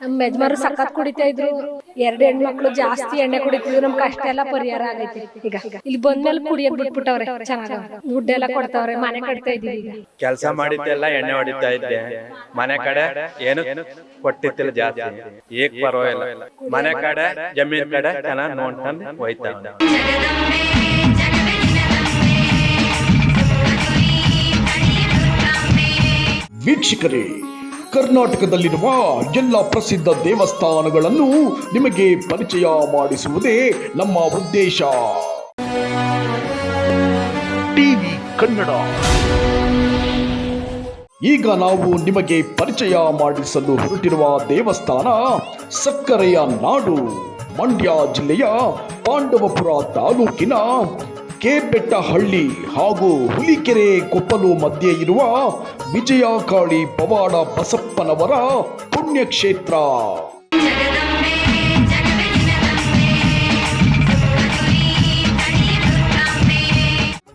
ನಮ್ಮ ಯಜಮಾರು ಸಖತ್ ಕುಡಿತಾ ಇದ್ರು. ಎರಡು ಹೆಣ್ಮಕ್ಳು ಜಾಸ್ತಿ ಎಣ್ಣೆ ಕುಡಿತಿದ್ರು. ನಮ್ ಕಷ್ಟ ಎಲ್ಲ ಪರಿಹಾರ ಆಗೈತಿ. ಈಗ ಇಲ್ಲಿ ಬಂದ್ಮೇಲೆ ಕುಡಿಯೋದ್ ಬಿಟ್ಬಿಟ್ಟವ್ರೆ ಚೆನ್ನಾಗ ದುಡ್ಡೆಲ್ಲ ಕೊಡ್ತಾವ್ರೆ. ಮನೆ ಕಟ್ತಾ ಇದೀವಿ ಈಗ. ಕೆಲಸ ಮಾಡಿದ್ದೆಲ್ಲ ಎಣ್ಣೆ ಹೊಡಿತಾ ಇದ್ದೆ. ಮನೆ ಕಡೆ ಏನು ಕೊಟ್ಟಿತ್ತಿಲ್ಲ ಜಾಸ್ತಿ. ಈಗ ಪರವಾಗಿಲ್ಲ. ಮನೆ ಕಡೆ ಜಮೀನ್ ಕಡೆ ಚೆನ್ನಾಗಿ ನೋಡ್ಕೊಂಡು ಹೋಯ್ತಾವ ವೀಕ್ಷಕರೇ ಕರ್ನಾಟಕದಲ್ಲಿರುವ ಎಲ್ಲ ಪ್ರಸಿದ್ಧ ದೇವಸ್ಥಾನಗಳನ್ನು ನಿಮಗೆ ಪರಿಚಯ ಮಾಡಿಸುವುದೇ ನಮ್ಮ ಉದ್ದೇಶ. ಟಿವಿ ಕನ್ನಡ. ಈಗ ನಾವು ನಿಮಗೆ ಪರಿಚಯ ಮಾಡಿಸಲು ಹೊರಟಿರುವ ದೇವಸ್ಥಾನ ಸಕ್ಕರೆಯ ನಾಡು, ಮಂಡ್ಯ ಜಿಲ್ಲೆಯ ಪಾಂಡವಪುರ ತಾಲೂಕಿನ ಕೆಬೆಟ್ಟಹಳ್ಳಿ ಹಾಗೂ ಹುಲಿಕೆರೆ ಕೊಪ್ಪಲು ಮಧ್ಯೆ ಇರುವ ವಿಜಯಕಾಳಿ ಪವಾಡ ಬಸಪ್ಪನವರ ಪುಣ್ಯಕ್ಷೇತ್ರ.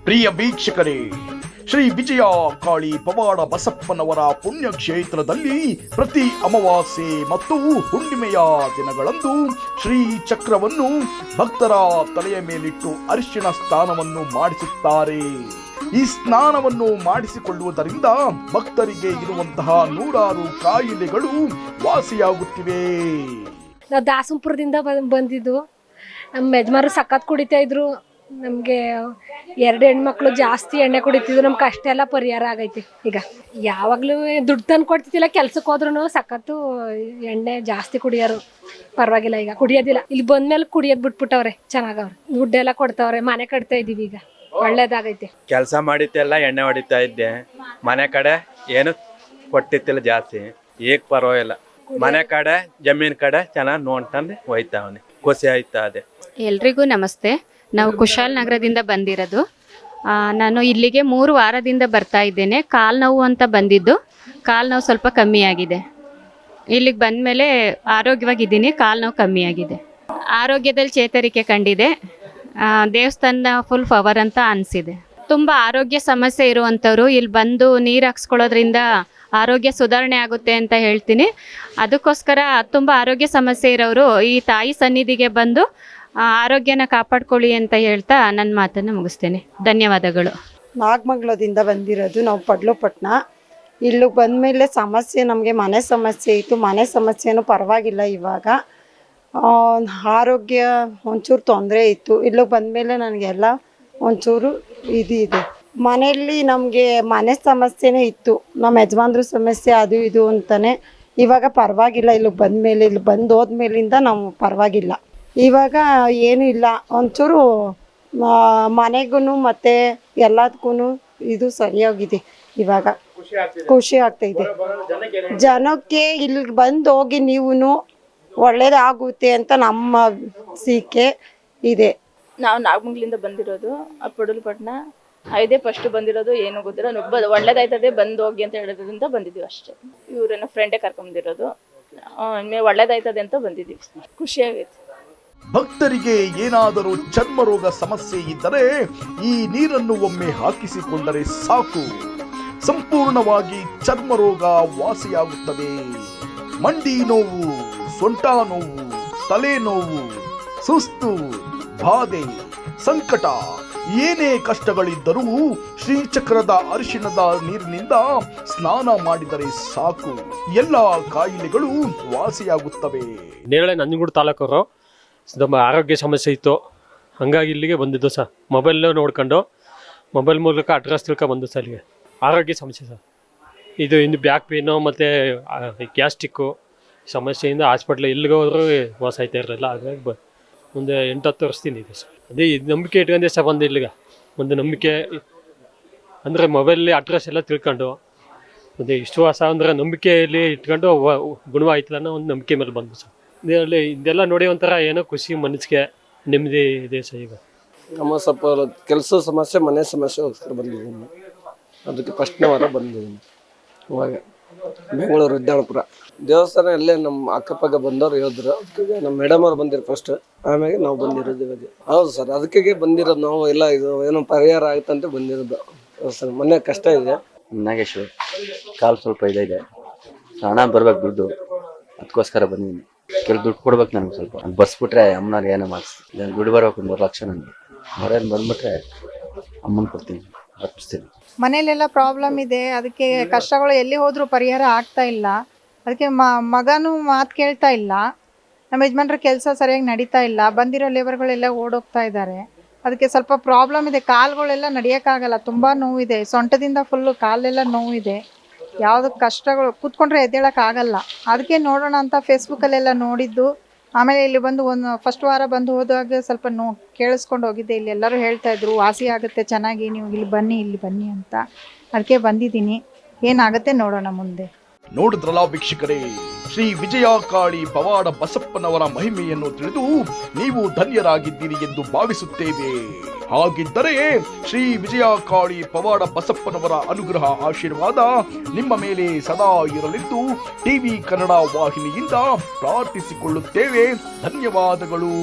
ಪ್ರಿಯ ವೀಕ್ಷಕರೇ ಶ್ರೀ ವಿಜಯ ಕಾಳಿ ಪವಾಡ ಬಸಪ್ಪನವರ ಪುಣ್ಯಕ್ಷೇತ್ರದಲ್ಲಿ ಪ್ರತಿ ಅಮಾವಾಸ್ಯೆ ಮತ್ತು ಹುಣ್ಣಿಮೆಯ ದಿನಗಳಂದು ಶ್ರೀ ಚಕ್ರವನ್ನು ಭಕ್ತರ ತಲೆಯ ಮೇಲಿಟ್ಟು ಅರಿಶಿನ ಸ್ನಾನವನ್ನು ಮಾಡಿಸುತ್ತಾರೆ. ಈ ಸ್ನಾನವನ್ನು ಮಾಡಿಸಿಕೊಳ್ಳುವುದರಿಂದ ಭಕ್ತರಿಗೆ ಇರುವಂತಹ ನೂರಾರು ಕಾಯಿಲೆಗಳು ವಾಸಿಯಾಗುತ್ತಿವೆ. ನಾವು ದಾಸಂಪುರದಿಂದ ಬಂದಿದ್ದು. ನಮ್ಮ ಯಜಮಾನರು ಸಖತ್ ಕುಡಿತಾ ಇದ್ರು. ನಮ್ಗೆ ಎರಡು ಹೆಣ್ಮಕ್ಳು ಜಾಸ್ತಿ ಎಣ್ಣೆ ಕುಡಿತಿದ್ರು ನಮ್ ಕಷ್ಟ ಎಲ್ಲ ಪರಿಹಾರ ಆಗೈತಿ. ಈಗ ಯಾವಾಗಲೂ ದುಡ್ಡು ತಂದು ಕೊಡ್ತಿದ್ದಿಲ್ಲ ಕೆಲ್ಸಕ್ಕೆ ಹೋದ್ರೂ ಸಖತ್ತು ಎಣ್ಣೆ ಜಾಸ್ತಿ ಕುಡಿಯೋರು ಪರವಾಗಿಲ್ಲ. ಈಗ ಕುಡಿಯೋದಿಲ್ಲ. ಇಲ್ಲಿ ಬಂದ್ಮೇಲೆ ಕುಡಿಯೋದು ಬಿಟ್ಬಿಟ್ಟವ್ರೆ ಚೆನ್ನಾಗವ್ರೆ. ದುಡ್ಡೆಲ್ಲ ಕೊಡ್ತಾವ್ರೆ ಮನೆ ಕಟ್ತಾ ಇದೀವಿ ಈಗ. ಒಳ್ಳೇದಾಗೈತಿ. ಕೆಲಸ ಮಾಡಿದ್ದೆಲ್ಲ ಎಣ್ಣೆ ಹೊಡಿತಾ ಇದ್ದೆ. ಮನೆ ಕಡೆ ಏನು ಕೊಟ್ಟಿತ್ತಿಲ್ಲ ಜಾಸ್ತಿ. ಈಗ ಪರವಾಗಿಲ್ಲ. ಮನೆ ಕಡೆ ಜಮೀನ್ ಕಡೆ ಚೆನ್ನಾಗಿ ನೋಡ್ಕೊಂಡು ಹೋಯ್ತಾವನೆ ಖುಷಿ ಆಯ್ತಾ ಅದೇ. ಎಲ್ರಿಗೂ ನಮಸ್ತೆ. ನಾವು ಕುಶಾಲ್ ನಗರದಿಂದ ಬಂದಿರೋದು. ನಾನು ಇಲ್ಲಿಗೆ ಮೂರು ವಾರದಿಂದ ಬರ್ತಾ ಇದ್ದೇನೆ. ಕಾಲು ನೋವು ಅಂತ ಬಂದಿದ್ದು. ಕಾಲು ನೋವು ಸ್ವಲ್ಪ ಕಮ್ಮಿ ಆಗಿದೆ. ಇಲ್ಲಿಗೆ ಬಂದಮೇಲೆ ಆರೋಗ್ಯವಾಗಿದ್ದೀನಿ. ಕಾಲು ನೋವು ಕಮ್ಮಿ ಆಗಿದೆ. ಆರೋಗ್ಯದಲ್ಲಿ ಚೇತರಿಕೆ ಕಂಡಿದೆ. ದೇವಸ್ಥಾನ ಫುಲ್ ಪವರ್ ಅಂತ ಅನಿಸಿದೆ. ತುಂಬ ಆರೋಗ್ಯ ಸಮಸ್ಯೆ ಇರುವಂಥವ್ರು ಇಲ್ಲಿ ಬಂದು ನೀರು ಹಾಕ್ಸ್ಕೊಳ್ಳೋದ್ರಿಂದ ಆರೋಗ್ಯ ಸುಧಾರಣೆ ಆಗುತ್ತೆ ಅಂತ ಹೇಳ್ತೀನಿ. ಅದಕ್ಕೋಸ್ಕರ ತುಂಬ ಆರೋಗ್ಯ ಸಮಸ್ಯೆ ಇರೋರು ಈ ತಾಯಿ ಸನ್ನಿಧಿಗೆ ಬಂದು ಆರೋಗ್ಯನ ಕಾಪಾಡ್ಕೊಳ್ಳಿ ಅಂತ ಹೇಳ್ತಾ ನನ್ನ ಮಾತನ್ನು ಮುಗಿಸ್ತೇನೆ. ಧನ್ಯವಾದಗಳು. ನಾಗಮಂಗಲದಿಂದ ಬಂದಿರೋದು ನಾವು ಪಡ್ಲುಪಟ್ಟಣ ಇಲ್ಲಿಗೆ ಬಂದಮೇಲೆ ಸಮಸ್ಯೆ ನಮಗೆ ಮನೆ ಸಮಸ್ಯೆ ಇತ್ತು. ಮನೆ ಸಮಸ್ಯೆನೂ ಪರವಾಗಿಲ್ಲ ಇವಾಗ. ಆರೋಗ್ಯ ಒಂಚೂರು ತೊಂದರೆ ಇತ್ತು. ಇಲ್ಲಿಗೆ ಬಂದಮೇಲೆ ನನಗೆಲ್ಲ ಒಂಚೂರು ಇದು ಇದೆ. ಮನೆಯಲ್ಲಿ ನಮಗೆ ಮನೆ ಸಮಸ್ಯೆನೇ ಇತ್ತು. ನಮ್ಮ ಯಜಮಾನ್ರ ಸಮಸ್ಯೆ ಅದು ಇದು ಅಂತಲೇ ಇವಾಗ ಪರವಾಗಿಲ್ಲ. ಇಲ್ಲಿಗೆ ಬಂದಮೇಲೆ, ಇಲ್ಲಿ ಬಂದು ಹೋದ್ಮೇಲಿಂದ ನಾವು ಪರವಾಗಿಲ್ಲ. ಇವಾಗ ಏನೂ ಇಲ್ಲ. ಒಂಚೂರು ಮನೆಗೂ ಮತ್ತೆ ಎಲ್ಲದಕ್ಕೂ ಇದು ಸರಿಯಾಗಿದೆ ಇವಾಗ. ಖುಷಿ ಆಗ್ತಾ ಇದೆ. ಜನಕ್ಕೆ ಇಲ್ಲಿಗೆ ಬಂದು ಹೋಗಿ ನೀವು ಒಳ್ಳೇದಾಗುತ್ತೆ ಅಂತ ನಮ್ಮ ಸೀಕೆ ಇದೆ. ನಾವು ನಾಗಮಂಗ್ಲಿಂದ ಬಂದಿರೋದು ಪಡಲ್ಪಟ್ಟಣ ಪಡಲ್ಪಟ್ನ ಇದೇ ಫಸ್ಟ್ ಬಂದಿರೋದು ಏನು ಗೊತ್ತಿಲ್ಲ. ಒಳ್ಳೇದಾಯ್ತದೆ ಬಂದು ಹೋಗಿ ಅಂತ ಹೇಳೋದ್ರಿಂದ ಬಂದಿದ್ದೀವಿ ಅಷ್ಟೇ. ಇವ್ರನ್ನ ಫ್ರೆಂಡೇ ಕರ್ಕೊಂಬಂದಿರೋದು ಒಳ್ಳೇದಾಯ್ತದೆ ಅಂತ ಬಂದಿದ್ದೀವಿ ಖುಷಿಯಾಗೈತೆ ಆಗೈತೆ. ಭಕ್ತರಿಗೆ ಏನಾದರೂ ಚರ್ಮರೋಗ ಸಮಸ್ಯೆ ಇದ್ದರೆ ಈ ನೀರನ್ನು ಒಮ್ಮೆ ಹಾಕಿಸಿಕೊಂಡರೆ ಸಾಕು. ಸಂಪೂರ್ಣವಾಗಿ ಚರ್ಮರೋಗ ವಾಸಿಯಾಗುತ್ತದೆ. ಮಂಡಿ ನೋವು, ಸೊಂಟ ನೋವು, ತಲೆ ನೋವು, ಸುಸ್ತು, ಬಾಧೆ, ಸಂಕಟ ಏನೇ ಕಷ್ಟಗಳಿದ್ದರೂ ಶ್ರೀಚಕ್ರದ ಅರಿಶಿಣದ ನೀರಿನಿಂದ ಸ್ನಾನ ಮಾಡಿದರೆ ಸಾಕು. ಎಲ್ಲ ಕಾಯಿಲೆಗಳು ವಾಸಿಯಾಗುತ್ತವೆ. ನೇರಳೆ ನಂಜನಗೂಡು ತಾಲೂಕವರು ನಮ್ಮ ಆರೋಗ್ಯ ಸಮಸ್ಯೆ ಇತ್ತು. ಹಂಗಾಗಿ ಇಲ್ಲಿಗೆ ಬಂದಿದ್ದು ಸರ್. ಮೊಬೈಲ್ ನೋಡ್ಕೊಂಡು, ಮೊಬೈಲ್ ಮೂಲಕ ಅಡ್ರೆಸ್ ತಿಳ್ಕೊ ಬಂದು ಸರ್ ಇಲ್ಲಿಗೆ. ಆರೋಗ್ಯ ಸಮಸ್ಯೆ ಸರ್. ಇದು ಇನ್ನು ಬ್ಯಾಕ್ ಪೇನು, ಮತ್ತು ಗ್ಯಾಸ್ಟಿಕ್ಕು ಸಮಸ್ಯೆಯಿಂದ ಹಾಸ್ಪಿಟ್ಲ್ ಎಲ್ಲಿಗೆ ಹೋದ್ರೂ ವಾಸ ಆಯ್ತಾ ಇರಲಿಲ್ಲ. ಹಾಗಾಗಿ ಬ, ಮುಂದೆ ಎಂಟು ಹತ್ತು ವರ್ಷದಿಂದ ಇದೆ ಸರ್. ಅದೇ ಇದು ನಂಬಿಕೆ ಇಟ್ಕೊಂಡೆ ಸರ್ ಬಂದು ಇಲ್ಲಿಗೆ. ಒಂದು ನಂಬಿಕೆ, ಅಂದರೆ ಮೊಬೈಲಲ್ಲಿ ಅಡ್ರೆಸ್ ಎಲ್ಲ ತಿಳ್ಕೊಂಡು, ಮತ್ತು ವಿಶ್ವಾಸ ಅಂದರೆ ನಂಬಿಕೆಯಲ್ಲಿ ಇಟ್ಕೊಂಡು ಗುಣವಾಯ್ತಲ್ಲ ಅನ್ನೋ ಒಂದು ನಂಬಿಕೆ ಮೇಲೆ ಬಂದು ಸರ್. ಇದರಲ್ಲಿ ಇದೆಲ್ಲ ನೋಡಿ ಒಂಥರ ಏನೋ ಖುಷಿ ಮನಸ್ಸಿಗೆ ನೆಮ್ಮದಿ ಇದೆ ಸರ್ ಈಗ. ನಮ್ಮ ಸ್ವಲ್ಪ ಕೆಲಸ ಸಮಸ್ಯೆ ಮನೆ ಸಮಸ್ಯೆಗೋಸ್ಕರ ಬಂದಿದ್ದೀನಿ. ಅದಕ್ಕೆ ಫಸ್ಟ್ನೇ ವಾರ ಬಂದಿದ್ದೀನಿ. ಇವಾಗ ಬೆಂಗಳೂರು ವಿದ್ಯಾಳಪುರ ದೇವಸ್ಥಾನ ಅಲ್ಲೇ ನಮ್ಮ ಅಕ್ಕಪಕ್ಕ ಬಂದವರು ಹೇಳಿದ್ರು. ಅದಕ್ಕೆ ನಮ್ಮ ಮೇಡಮ್ ಅವ್ರು ಬಂದಿರು ಫಸ್ಟ್ ಆಮೇಲೆ ನಾವು ಬಂದಿರೋದು ಇವಾಗ. ಹೌದು ಸರ್ ಅದಕ್ಕೆ ಬಂದಿರೋದು ನಾವು. ಎಲ್ಲ ಇದು ಏನೋ ಪರಿಹಾರ ಆಯ್ತಂತ ಬಂದಿರೋದು. ಸರ್ ಮೊನ್ನೆ ಕಷ್ಟ ಇದೆ. ನಾಗೇಶ್ವರ್ ಕಾಲು ಸ್ವಲ್ಪ ಇದೆ ಹಣ ಬರ್ಬೇಕು ದುಡ್ಡು. ಅದಕ್ಕೋಸ್ಕರ ಬಂದಿದ್ದೀನಿ. ಕೆಲ ದುಡ್ಡು ಕೊಡ್ಬೇಕು ನನಗೆ ಸ್ವಲ್ಪ. ಬಸ್ ಬಿಟ್ರೆ ಅಮ್ಮನವ್ರು ಏನೋ ಮಾಡಿಸ್ತೀನಿ ನಾನು ದುಡ್ಡು ಬರ್ಬೇಕು ಮೂರು ಲಕ್ಷ ನನಗೆ ಹೊರೇನು ಬಂದ್ಬಿಟ್ರೆ ಅಮ್ಮನ ಕೊಡ್ತೀನಿ ಅರ್ಪಿಸ್ತೀನಿ ಮನೇಲೆಲ್ಲ ಪ್ರಾಬ್ಲಮ್ ಇದೆ. ಅದಕ್ಕೆ ಕಷ್ಟಗಳು ಎಲ್ಲಿ ಹೋದರೂ ಪರಿಹಾರ ಆಗ್ತಾ ಇಲ್ಲ. ಅದಕ್ಕೆ ಮ, ಮಗನೂ ಮಾತು ಕೇಳ್ತಾ ಇಲ್ಲ. ನಮ್ಮ ಯಜಮಾನ್ರ ಕೆಲಸ ಸರಿಯಾಗಿ ನಡೀತಾ ಇಲ್ಲ. ಬಂದಿರೋ ಲೇಬರ್ಗಳೆಲ್ಲ ಓಡೋಗ್ತಾ ಇದ್ದಾರೆ. ಅದಕ್ಕೆ ಸ್ವಲ್ಪ ಪ್ರಾಬ್ಲಮ್ ಇದೆ. ಕಾಲುಗಳೆಲ್ಲ ನಡೆಯೋಕ್ಕಾಗಲ್ಲ. ತುಂಬ ನೋವಿದೆ. ಸೊಂಟದಿಂದ ಫುಲ್ಲು ಕಾಲೆಲ್ಲ ನೋವಿದೆ. ಯಾವುದು ಕಷ್ಟಗಳು ಕೂತ್ಕೊಂಡ್ರೆ ಎದ್ದೇಳಕ್ಕಾಗಲ್ಲ ಅದಕ್ಕೆ ನೋಡೋಣ ಅಂತ ಫೇಸ್ಬುಕ್ಕಲ್ಲೆಲ್ಲ ನೋಡಿದ್ದು. ಆಮೇಲೆ ಇಲ್ಲಿ ಬಂದು ಒಂದು ಫಸ್ಟ್ ವಾರ ಬಂದು ಹೋದಾಗ ಸ್ವಲ್ಪ ನೋ, ಕೇಳಿಸ್ಕೊಂಡು ಹೋಗಿದ್ದೆ. ಇಲ್ಲಿ ಎಲ್ಲರೂ ಹೇಳ್ತಾ ಇದ್ರು, ವಾಸಿ ಆಗುತ್ತೆ, ಚೆನ್ನಾಗಿ, ನೀವು ಇಲ್ಲಿ ಬನ್ನಿ ಇಲ್ಲಿ ಬನ್ನಿ ಅಂತ. ಅದಕ್ಕೆ ಬಂದಿದ್ದೀನಿ. ಏನಾಗುತ್ತೆ ನೋಡೋಣ ಮುಂದೆ. ನೋಡಿದ್ರಲ್ಲ ವೀಕ್ಷಕರೇ, ಶ್ರೀ ವಿಜಯ ಕಾಳಿ ಪವಾಡ ಬಸಪ್ಪನವರ ಮಹಿಮೆಯನ್ನು ತಿಳಿದು ನೀವು ಧನ್ಯರಾಗಿದ್ದೀರಿ ಎಂದು ಭಾವಿಸುತ್ತೇವೆ. ಹಾಗಿದ್ದರೆ ಶ್ರೀ ವಿಜಯ ಕಾಳಿ ಪವಾಡ ಬಸಪ್ಪನವರ ಅನುಗ್ರಹ ಆಶೀರ್ವಾದ ನಿಮ್ಮ ಮೇಲೆ ಸದಾ ಇರಲಿದ್ದು ಟಿವಿ ಕನ್ನಡ ವಾಹಿನಿಯಿಂದ ಪ್ರಾರ್ಥಿಸಿಕೊಳ್ಳುತ್ತೇವೆ. ಧನ್ಯವಾದಗಳು.